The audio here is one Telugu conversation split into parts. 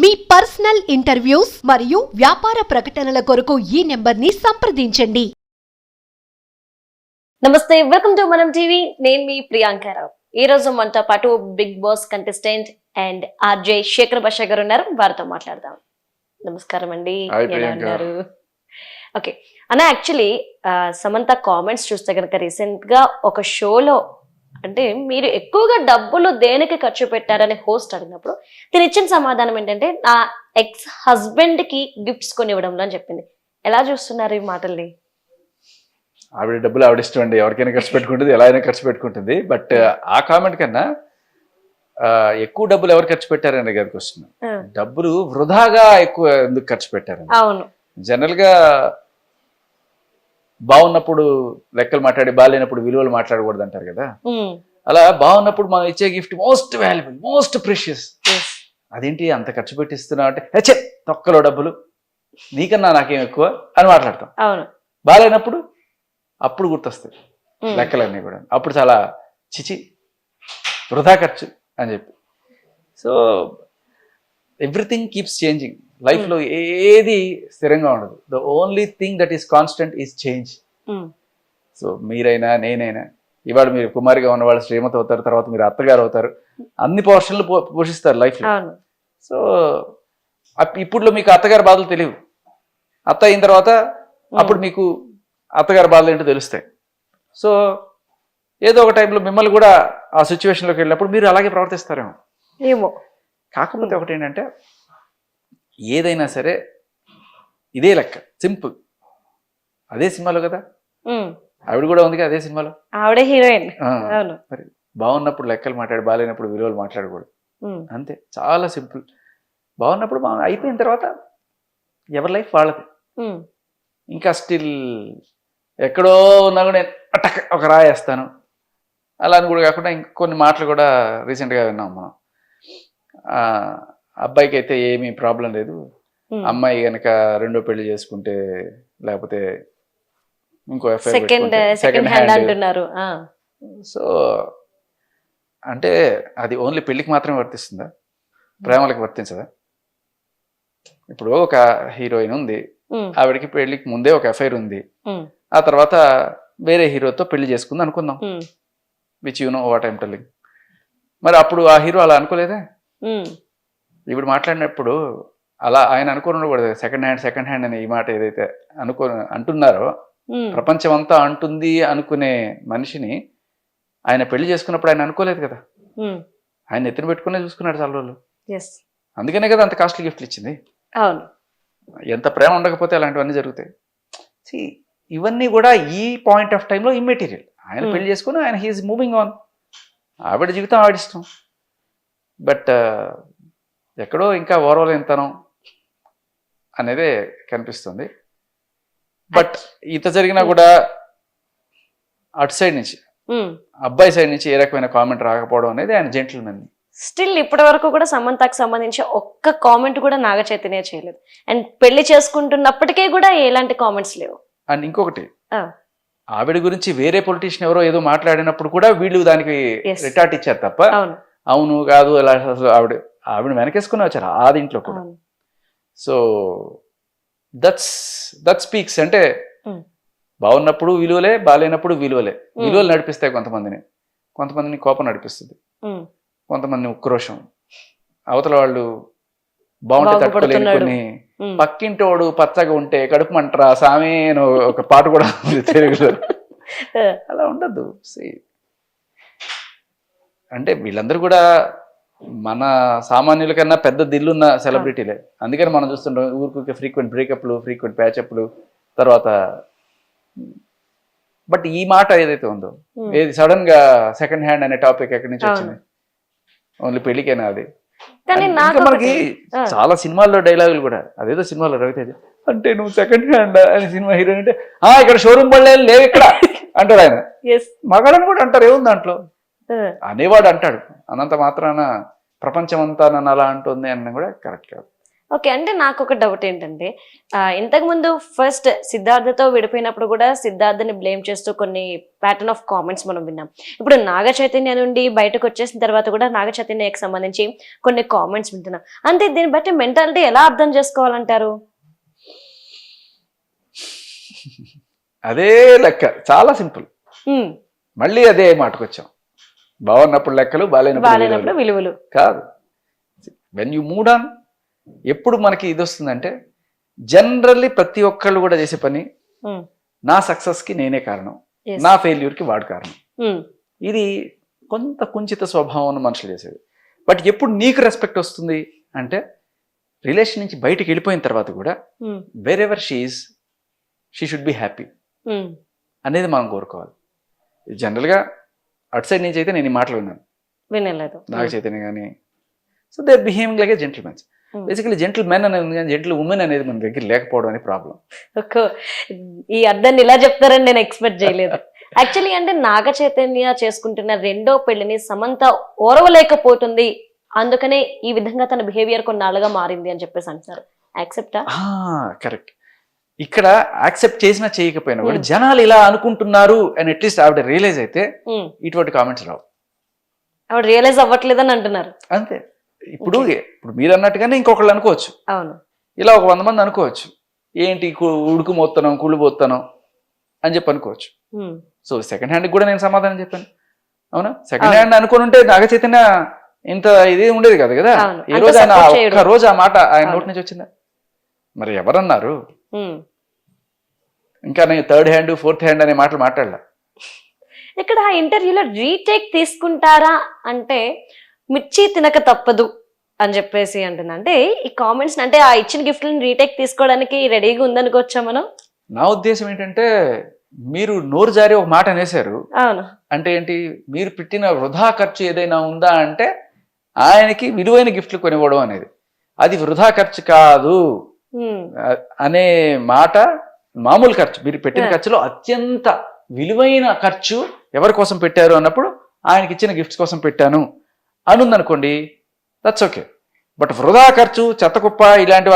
మీ పర్సనల్ ఇంటర్వ్యూస్ మరియు వ్యాపార ప్రకటనల కొరకు ఈ నెంబర్ని సంప్రదించండి. నమస్తే వెల్కమ్ టు మనం టీవీ. నేను మీ ప్రియాంకారావు ఈ రోజు మనతో పాటు Bigg Boss contestant and RJ Shekar Basha గారు ఉన్నారు. వారితో మాట్లాడదాం. నమస్కారం అండి. Hi, ఎలా ప్రియాంక. ఉన్నారు? ఓకే. అన్న యాక్చువల్లీ సమంత కామెంట్స్ చూస్తే కనుక రీసెంట్గా ఒక షోలో అంటే మీరు ఎక్కువగా డబ్బులు దేనికి ఖర్చు పెట్టారని హోస్ట్ అడిగినప్పుడు తిని ఇచ్చిన సమాధానం ఏంటంటే నా ఎక్స్ హస్బెండ్కి గిఫ్ట్స్ కొని ఇవ్వడంలో అని చెప్పింది. ఎలా చూస్తున్నారు ఈ మాటల్ని? ఆవిడ డబ్బులు ఆవిడ ఇష్టం అండి. ఎవరికైనా ఖర్చు పెట్టుకుంటుంది ఎలా అయినా ఖర్చు పెట్టుకుంటుంది. బట్ ఆ కామెంట్ కన్నా ఎక్కువ డబ్బులు ఎవరు ఖర్చు పెట్టారనే కదా క్వశ్చన్ ఆ, డబ్బులు వృధాగా ఎక్కువ ఎందుకు ఖర్చు పెట్టారు అవును. జనరల్గా బాగున్నప్పుడు లెక్కలు మాట్లాడి బాగాలేనప్పుడు విలువలు మాట్లాడకూడదు అంటారు కదా అలా బాగున్నప్పుడు మనం ఇచ్చే gift most valuable most precious. అదేంటి అంత ఖర్చు పెట్టిస్తున్నావు అంటే హెచ్చే తొక్కలో డబ్బులు నీకన్నా నాకేం ఎక్కువ అని మాట్లాడతాం. అవును. బాగాలేనప్పుడు అప్పుడు గుర్తొస్తాయి లెక్కలన్నీ కూడా. అప్పుడు చాలా చిచి వృధా ఖర్చు అని చెప్పి. So everything keeps changing. లైఫ్లో ఏది స్థిరంగా ఉండదు. The only thing that is constant is change so మీరైనా నేనైనా ఇవాళ మీరు కుమారిగా ఉన్న వాళ్ళు శ్రీమతి అవుతారు తర్వాత మీరు అత్తగారు అవుతారు అన్ని పోర్షన్లు పోషిస్తారు లైఫ్లో. సో ఇప్పుడులో మీకు అత్తగారి బాధలు తెలియవు. అత్త అయిన తర్వాత అప్పుడు మీకు అత్తగారి బాధలు ఏంటో తెలుస్తాయి. సో ఏదో ఒక టైంలో మిమ్మల్ని కూడా ఆ సిచ్యువేషన్లోకి వెళ్ళినప్పుడు మీరు అలాగే ప్రవర్తిస్తారేమో. ఏమో. కాకపోతే ఒకటి ఏంటంటే ఏదైనా సరే ఇదే లెక్క సింపుల్. అదే సినిమాలో కదా? ఆవిడ కూడా ఉంది కదా అదే సినిమాలో? ఆవిడే హీరోయిన్. మరి బాగున్నప్పుడు లెక్కలు మాట్లాడి బాగాలేనప్పుడు విలువలు మాట్లాడకూడదు. అంతే. చాలా సింపుల్. బాగున్నప్పుడు బాగా అయిపోయిన తర్వాత ఎవరి లైఫ్ వాళ్ళది. ఇంకా స్టిల్ ఎక్కడో ఉన్నా కూడా నేను అటక్ ఒక రాయేస్తాను అలా అని కూడా కాకుండా ఇంక కొన్ని మాటలు కూడా రీసెంట్గా విన్నాం మనం. అబ్బాయికి అయితే ఏమీ ప్రాబ్లం లేదు. ఉమ్. అమ్మాయి కనుక రెండో పెళ్ళి చేసుకుంటే లేకపోతే ఇంకో సెకండ్ సెకండ్ హ్యాండ్ అంటున్నారు. సో అంటే అది ఓన్లీ పెళ్ళికి మాత్రమే వర్తిస్తుందా? ప్రేమలకు వర్తించదా? ఇప్పుడు ఒక హీరోయిన్ ఉంది. ఉమ్, ఆవిడకి పెళ్ళికి ముందే ఒక ఎఫ్ఐఆర్ ఉంది. ఉమ్, ఆ తర్వాత వేరే హీరోతో పెళ్ళి చేసుకుంది అనుకుందాం. Which you know what I'm telling మరి అప్పుడు ఆ హీరో అలా అనుకోలేదే? ఇప్పుడు మాట్లాడినప్పుడు అలా ఆయన అనుకోని కూడా సెకండ్ హ్యాండ్ సెకండ్ హ్యాండ్ అనే ఈ మాట ఏదైతే అనుకో అంటున్నారో ప్రపంచం అంతా అంటుంది అనుకునే మనిషిని ఆయన పెళ్ళి చేసుకున్నప్పుడు ఆయన అనుకోలేదు కదా. ఆయన ఎత్తున పెట్టుకునే చూసుకున్నాడు చాలా రోజులు. Yes. అందుకనే కదా అంత కాస్ట్లీ గిఫ్ట్లు ఇచ్చింది. అవును. ఎంత ప్రేమ ఉండకపోతే అలాంటివన్నీ జరుగుతాయి. ఇవన్నీ కూడా ఈ పాయింట్ ఆఫ్ టైంలో ఇమ్మెటీరియల్ ఆయన. పెళ్ళి చేసుకుని ఆయన హీఈస్ మూవింగ్ ఆన్ ఆవిడ జీవితం ఆవిడ ఇష్టం. బట్ ఎక్కడో ఇంకా ఓర్వలేనితనం అనేదే కనిపిస్తుంది బట్ ఇంత జరిగినా కూడా అటు సైడ్ నుంచి ఉమ్. అబ్బాయి సైడ్ నుంచి ఏ రకమైన కామెంట్ రాకపోవడం అనేది ఆయన జెంటిల్మెన్ స్టిల్ ఇప్పటి వరకు కూడా సమంతకు సంబంధించి ఒక్క కామెంట్ కూడా నాగ చైతన్య చేయలేదు అండ్ పెళ్ళి చేసుకుంటున్నప్పటికీ కూడా ఎలాంటి కామెంట్స్ లేవు అండ్ ఇంకొకటి. ఆవిడ గురించి వేరే పొలిటీషియన్ ఎవరో ఏదో మాట్లాడినప్పుడు కూడా వీళ్ళు దానికి. రిటార్ట్ ఇచ్చారు తప్ప అవును అవును కాదు అలా అసలు ఆవిడ ఆవిడ వెనకేసుకుని వచ్చారు ఆ దీంట్లో కూడా. సో దట్స్ దట్ స్పీక్స్ అంటే. బాగున్నప్పుడు విలువలే బాగాలేనప్పుడు విలువలే. విలువలు నడిపిస్తాయి కొంతమందిని. కొంతమందిని కోపం నడిపిస్తుంది. ఉమ్, కొంతమందిని ఉక్రోషం. అవతల వాళ్ళు బాగుంటే తట్టుకోలేని. కొన్ని పక్కింటోడు పచ్చగా ఉంటే కడుపు మంటరా సామే ఒక పాట కూడా ఉంది తెలుగులో. అలా ఉండద్దు. అంటే వీళ్ళందరూ కూడా మన సామాన్యుల కన్నా పెద్ద దిల్లున్న సెలబ్రిటీలే. అందుకని మనం చూస్తుంటాం ఊరికి ఫ్రీక్వెంట్ బ్రేకప్లు ఫ్రీక్వెంట్ ప్యాచప్లు తర్వాత బట్ ఈ మాట ఏదైతే ఉందో ఏది సడన్గా సెకండ్ హ్యాండ్ అనే టాపిక్ ఎక్కడి నుంచి వచ్చింది? ఓన్లీ పెళ్ళికేనా అది? మనకి. చాలా సినిమాల్లో డైలాగులు కూడా అదేదో సినిమాలో రవితేజ అంటే నువ్వు సెకండ్ హ్యాండ్ అని సినిమా హీరోయిన్ అంటే ఆ ఇక్కడ షోరూమ్ పడలే లేవు ఇక్కడ. అంటాడు ఆయన. మగాడని కూడా అంటారు ఏముంది దాంట్లో? అనేవాడు అంటాడు. అనంత మాత్రాన ప్రపంచం అంతా నన్ను అలా అంటుంది అన్న కూడా కరెక్ట్ కాదు. ఓకే అంటే నాకు ఒక డౌట్ ఏంటంటే ఆ, ఇంతకు ముందు ఫస్ట్ సిద్ధార్థతో విడిపోయినప్పుడు కూడా సిద్ధార్థని బ్లేమ్ చేస్తూ కొన్ని ప్యాటర్న్ ఆఫ్ కామెంట్స్ మనం విన్నాం. ఇప్పుడు నాగ చైతన్య నుండి బయటకు వచ్చేసిన తర్వాత కూడా నాగ చైతన్యకి సంబంధించి కొన్ని కామెంట్స్ వింటున్నాం. అంటే దీన్ని బట్టి మెంటాలిటీ ఎలా అర్థం చేసుకోవాలంటారు? అదే లెక్క చాలా సింపుల్. మళ్ళీ అదే మాటకు వచ్చాం బాగున్నప్పుడు లెక్కలు బాగాలేనప్పుడు విలువలు. కాదు. వెన్ యూ మూడ్ ఆన్ ఎప్పుడు మనకి ఇది వస్తుందంటే జనరల్లీ ప్రతి ఒక్కళ్ళు కూడా చేసే పని నా సక్సెస్కి నేనే కారణం. నా ఫెయిల్యూర్కి వాడు కారణం. ఇది కొంత కుంచిత స్వభావం మనుషులు చేసేది. బట్ ఎప్పుడు నీకు రెస్పెక్ట్ వస్తుంది అంటే రిలేషన్ నుంచి బయటికి వెళ్ళిపోయిన తర్వాత కూడా wherever she's she should be happy అనేది మనం కోరుకోవాలి. జనరల్గా అటు సైడ్ నుంచి అయితే నేను ఈ మాటలు విన్నాను. వినలేదు. నాగ చైతన్య కానీ. So they behaving like a gentlemens. Basically gentle men అనేది ఉంది కానీ జెంటిల్ ఉమెన్ అనేది మన దగ్గర లేకపోవడం అనే ప్రాబ్లం ఈ అర్థాన్ని ఇలా చెప్తారని నేను ఎక్స్పెక్ట్ చేయలేదు. యాక్చువల్లీ అంటే నాగ చైతన్య చేసుకుంటున్న రెండో పెళ్ళిని సమంత ఓరవలేకపోతుంది. అందుకనే ఈ విధంగా తన బిహేవియర్ కొన్నాళ్ళుగా మారింది అని చెప్పేసి అంటున్నారు. యాక్సెప్టా కరెక్ట్ ఇక్కడ యాక్సెప్ట్ చేసినా చేయకపోయినా కూడా Hmm. జనాలు ఇలా అనుకుంటున్నారు అని అట్లీస్ట్ ఆవిడ రియలైజ్ అయితే ఇటువంటి కామెంట్స్ రావు. ఆవిడ రియలైజ్ అవ్వట్లేదని అంటున్నారు. అంతే. ఇప్పుడు ఇప్పుడు మీరు అన్నట్టుగానే ఇంకొకళ్ళు అనుకోవచ్చు. అవును. ఇలా ఒక వంద మంది అనుకోవచ్చు. ఏంటి ఉడుకు మోత్తనం కుళ్ళు పోత్తనం అని చెప్పి అనుకోవచ్చు. సో సెకండ్ హ్యాండ్ కూడా నేను సమాధానం చెప్పాను. అవునా? సెకండ్. హ్యాండ్ అనుకుని ఉంటే నాగ చైతన్య ఇంత ఇది ఉండేది కదా కదా. ఈ రోజు ఆయన ఒక్క. రోజు ఆ మాట ఆయన. నోటి నుంచి వచ్చిందా? మరి ఎవరన్నారు. ఇంకా నేను థర్డ్ హ్యాండ్ ఫోర్త్ హ్యాండ్ అనే మాటలు మాట్లాడలే. ఇక్కడ ఆ ఇంటర్వ్యూలో రీటేక్ తీసుకుంటారా అంటే మిర్చి తినక తప్పదు అని చెప్పేసి అంటున్నా. అంటే ఈ కామెంట్స్ అంటే ఆ ఇచ్చిన గిఫ్ట్లను రీటేక్ తీసుకోవడానికి రెడీగా ఉందనుకోవచ్చా మనం? నా ఉద్దేశం ఏంటంటే మీరు నోరు జారి ఒక మాట అనేశారు. అవును. అంటే ఏంటి? మీరు పెట్టిన వృధా ఖర్చు ఏదైనా ఉందా అంటే ఆయనకి విలువైన గిఫ్ట్లు కొనివ్వడం అనేది. అది వృధా ఖర్చు కాదు. అనే మాట మామూలు ఖర్చు. మీరు పెట్టిన. ఖర్చులో అత్యంత విలువైన ఖర్చు ఎవరి కోసం పెట్టారు అన్నప్పుడు ఆయనకి ఇచ్చిన గిఫ్ట్స్ కోసం పెట్టాను అనుందనుకోండి దట్స్ ఓకే బట్ వృధా ఖర్చు చెత్త కుప్ప ఇలాంటి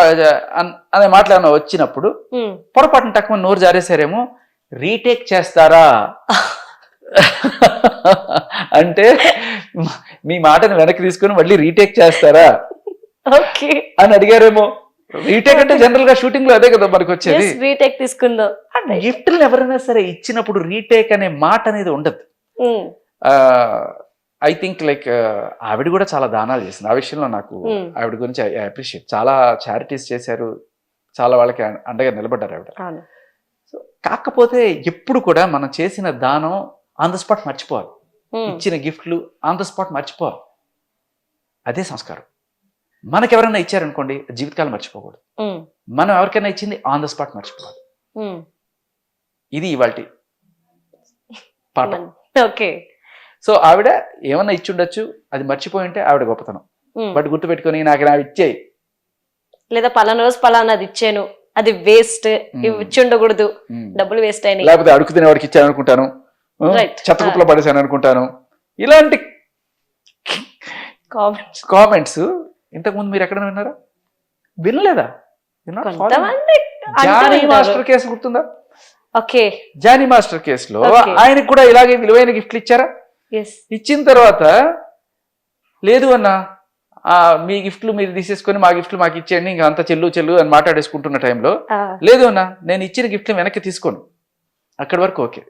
అనే మాటలు ఏమైనా వచ్చినప్పుడు. పొరపాటున తక్కువ నోరు జారేశారేమో రీటేక్ చేస్తారా? అంటే మీ మాటను వెనక్కి తీసుకొని మళ్ళీ రీటేక్ చేస్తారా? ఓకే. అని అడిగారేమో. రీటేక్ అంటే జనరల్గా షూటింగ్లో అదే కదా మనకి వచ్చేది. రీటేక్ తీసుకుందాం. గిఫ్ట్లు ఎవరైనా సరే ఇచ్చినప్పుడు రీటేక్ అనే మాట అనేది ఉండదు. ఐ థింక్ లైక్ ఆవిడ కూడా చాలా దానాలు చేసింది. ఆ విషయంలో నాకు Hmm. ఆవిడ గురించి ఐ అప్రిషియేట్ చాలా చారిటీస్ చేశారు. చాలా వాళ్ళకి అండగా నిలబడ్డారు ఆవిడ. అవును. సో కాకపోతే ఎప్పుడు కూడా మనం చేసిన దానం ఆన్ ద స్పాట్ మర్చిపోవాలి. ఉమ్, ఇచ్చిన గిఫ్ట్లు ఆన్ ద స్పాట్ మర్చిపోవాలి. అదే సంస్కారం. మనకి ఎవరైనా ఇచ్చారనుకోండి జీవితకాలం మర్చిపోకూడదు. మనం ఎవరికైనా ఇచ్చింది ఆన్ ద స్పాట్ మర్చిపోవాలి. ఇది ఇవాళ పాట ఓకే. సో ఆవిడ ఏమన్నా ఇచ్చి ఉండొచ్చు అది మర్చిపోయి ఉంటే ఆవిడ గొప్పతనం. బట్ గుర్తు పెట్టుకొని నాకు నా ఇచ్చేయి. లేదా పలానా రోజు పలానాది ఇచ్చాను అది వేస్ట్ ఇచ్చి ఉండకూడదు డబ్బులు వేస్ట్ అయినాయి. లేకపోతే అడుగు తినేవాడికి ఇచ్చాను అనుకుంటాను. చెత్త కుప్పలో పడేసాను అనుకుంటాను ఇలాంటి కామెంట్స్ కామెంట్స్ ఇంతకు ముందు మీరు ఎక్కడ విన్నారా? వినలేదా? జానీ మాస్టర్ కేసు గుర్తుందా? ఓకే. జానీ మాస్టర్ కేసులో. ఆయనకు కూడా ఇలాగే విలువైన గిఫ్ట్లు ఇచ్చారా? ఇచ్చిన తర్వాత లేదు అన్న మీ గిఫ్ట్లు మీరు తీసేసుకొని మా గిఫ్ట్లు మాకు ఇచ్చేయండి ఇంకా అంత చెల్లు చెల్లు అని మాట్లాడేసుకుంటున్న టైంలో లేదు అన్న నేను ఇచ్చిన గిఫ్ట్లు వెనక్కి తీసుకోను. అక్కడి వరకు ఓకే.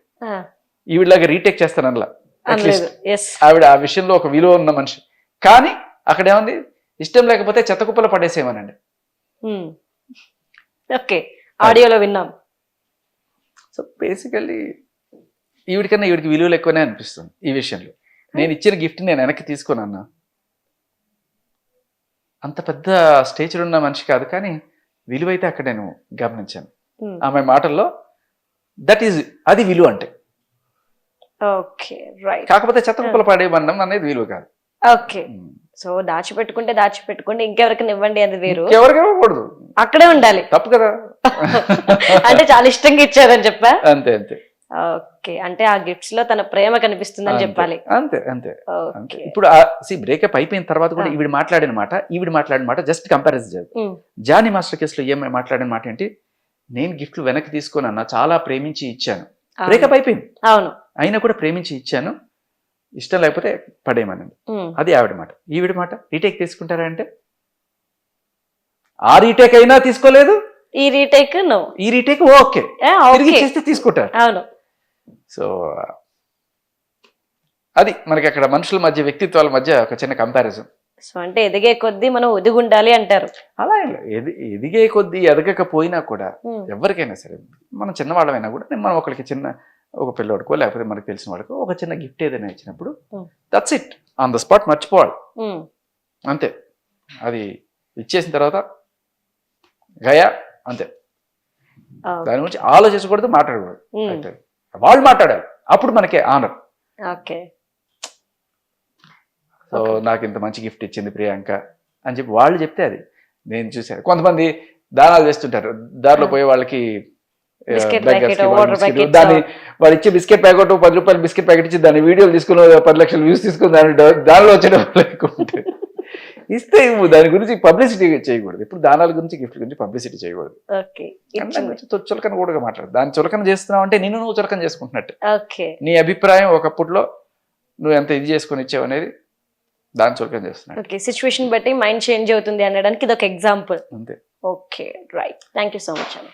ఈవిడలాగా రీటేక్ చేస్తాను అట్లా అనలేదు. ఎస్ ఆవిడ ఆ విషయంలో ఒక విలువ ఉన్న మనిషి. కానీ అక్కడ ఏముంది? ఇష్టం లేకపోతే చెత్త కుప్పలో పడేసేమనండి ఓకే ఆడియోలో విన్నాం. సో బేసికల్లీ ఈవిడికన్నా ఈవిడికి విలువలు ఎక్కువనే అనిపిస్తుంది ఈ విషయంలో. నేను ఇచ్చిన గిఫ్ట్ నేను వెనక్కి తీసుకోను అన్న. అంత పెద్ద స్టేచర్ ఉన్న మనిషి కాదు కానీ విలువైతే అక్కడ నేను గమనించాను. ఆమె మాటల్లో దట్ ఈజ్ అది విలువ అంటే. Okay right. కాకపోతే చెత్త కుప్పలు పడేయమనడం అనేది విలువ కాదు. ఓకే. సో దాచిపెట్టుకుంటే దాచిపెట్టుకుంటే ఇంకెవరికైనా ఇవ్వండి అది వేరు. ఎవరికి ఇవ్వకూడదు. అక్కడే ఉండాలి. తప్పు కదా. అంటే చాలా ఇష్టంగా ఇచ్చారని చెప్పా? అంతే అంతే. ఓకే. అంటే ఆ గిఫ్ట్స్లో తన ప్రేమ కనిపిస్తుందని చెప్పాలి. అంతే అంతే ఇప్పుడు సి బ్రేకప్ అయిపోయిన తర్వాత కూడా. ఈవిడ మాట్లాడిన మాట ఈవిడ మాట్లాడిన మాట జస్ట్ కంపారిజన్ చేయదు. జానీ మాస్టర్ కేసులో ఏం మాట్లాడిన మాట ఏంటి? నేను గిఫ్ట్లు వెనక్కి తీసుకొని అన్న చాలా ప్రేమించి ఇచ్చాను. బ్రేకప్ అయిపోయింది. అవును. అయినా కూడా ప్రేమించి ఇచ్చాను. ఇష్టం లేకపోతే పడేయమనండి. అది ఆవిడ మాట. ఈవిడ మాట రీటేక్ తీసుకుంటారా అంటే? ఆ రీటేక్ అయినా తీసుకోలేదు? ఈ రీటేక్ నో. ఈ రీటేక్ ఓకే. తిరిగి చేస్తే తీసుకుంటారు. అవును. సో అది మనకి అక్కడ మనుషుల మధ్య వ్యక్తిత్వాల మధ్య ఒక చిన్న కంపారిజన్ సో అంటే ఎదిగే కొద్దీ మనం ఒదిగుండాలి అంటారు. అలా ఎదిగే కొద్దీ ఎదగకపోయినా కూడా. ఎవరికైనా సరే మనం చిన్నవాళ్ళమైనా కూడా మనం ఒకరికి చిన్న ఒక పిల్లోడికో లేకపోతే మనకు తెలిసిన వాడికో ఒక చిన్న గిఫ్ట్ ఏదైనా ఇచ్చినప్పుడు. That's it on the spot మర్చిపోవాలి. అంతే. అది ఇచ్చేసిన తర్వాత గయా అంతే. దాని గురించి ఆలోచించకూడదు మాట్లాడకూడదు. వాళ్ళు మాట్లాడాలి. అప్పుడు మనకే ఆనర్ ఓకే. సో. నాకు ఇంత మంచి గిఫ్ట్ ఇచ్చింది ప్రియాంక అని చెప్పి వాళ్ళు చెప్తే అది. నేను చూశాను. కొంతమంది దానాలు వేస్తుంటారు. దారిలో. పోయే వాళ్ళకి దాన్ని వాడు ఇచ్చే బిస్కెట్ ప్యాకెట్ పది రూపాయలు బిస్కెట్ ప్యాకెట్ ఇచ్చి దాని వీడియోలు తీసుకుని పది లక్షలు వ్యూస్ తీసుకుని దాని దానిలో వచ్చే ఉంటాయి ఇస్తే ఇవ్వు, దాని గురించి పబ్లిసిటీ చేయకూడదు. ఇప్పుడు దానాల గురించి గిఫ్ట్ గురించి పబ్లిసిటీ చేయకూడదు. దాని చులకన కూడా మాట్లాడు. దాన్ని చులకన చేస్తున్నావు అంటే నేను నువ్వు చులకన చేసుకుంటున్నట్టు. ఓకే. నీ అభిప్రాయం ఒకప్పుడులో నువ్వు ఎంత ఇది చేసుకొని ఇచ్చావు అనేది దాన్ని చులకన ఓకే. సిచ్యువేషన్ బట్టి మైండ్ చేంజ్ అవుతుంది అనడానికి ఇది ఒక ఎగ్జాంపుల్. అంతే. Okay. Right. Thank you so much అండి